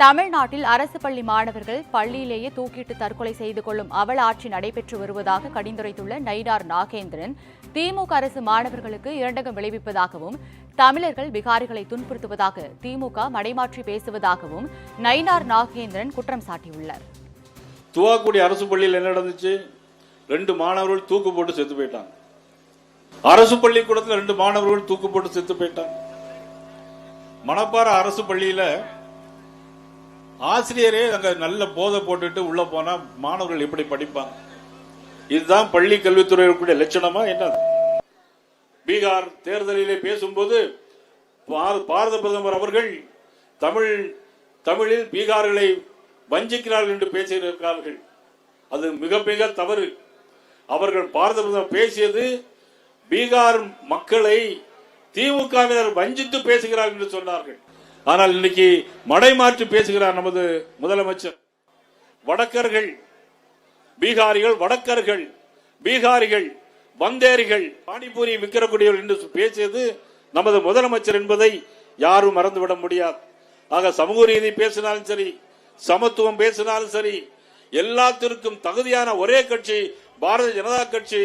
தமிழ்நாட்டில் அரசு பள்ளி மாணவர்கள் பள்ளியிலேயே தூக்கிட்டு தற்கொலை செய்து கொள்ளும் அவல ஆட்சி நடைபெற்று வருவதாக கடிந்துரைத்துள்ள நயினார் நாகேந்திரன் திமுக அரசு மாணவர்களுக்கு இரண்டகம் விளைவிப்பதாகவும் தமிழர்கள் விகாரிகளை துன்புறுத்துவதாக திமுக மடைமாற்றி பேசுவதாகவும் நயினார் நாகேந்திரன் குற்றம் சாட்டியுள்ளார். துவாக்குடி அரசு பள்ளியில் என்ன நடந்துச்சு? ரெண்டு மாணவர்கள் தூக்கு போட்டு செத்து போயிட்டாங்க. அரசு பள்ளிக்கூடத்தில் ரெண்டு மாணவர்கள் தூக்கு போட்டு செத்து போயிட்டாங்க. மணப்பாறை அரசு பள்ளியில ஆசிரியரே அங்க நல்ல போதை போட்டுட்டு உள்ள போனா மாணவர்கள் எப்படி படிப்பாங்க? இதுதான் பள்ளி கல்வித்துறை இருக்கக்கூடிய லட்சணமா என்ன? பீகார் தேர்தலிலே பேசும்போது பார- பாரத பிரதமர் அவர்கள் தமிழ் தமிழில் பீகார்களை வஞ்சிக்கிறார்கள் என்று பேசியிருக்கிறார்கள். அது மிக மிக தவறு. அவர்கள் பாரத பிரதமர் பேசியது பீகார் மக்களை திமுகவினர் வஞ்சித்து பேசுகிறார்கள் என்று சொன்னார்கள். ஆனால் இன்னைக்கு மடை மாற்றி பேசுகிறார் நமது முதலமைச்சர். வடக்கர்கள் பீகாரிகள் வடக்கர்கள் பீகாரிகள் வந்தேரிகள் பானிபூரி விற்கக்கூடியவர்கள் என்று பேசியது நமது முதலமைச்சர் என்பதை யாரும் மறந்துவிட முடியாது. ஆக சமூக நீதி பேசினாலும் சரி சமத்துவம் பேசினாலும் சரி எல்லாத்திற்கும் தகுதியான ஒரே கட்சி பாரதிய ஜனதா கட்சி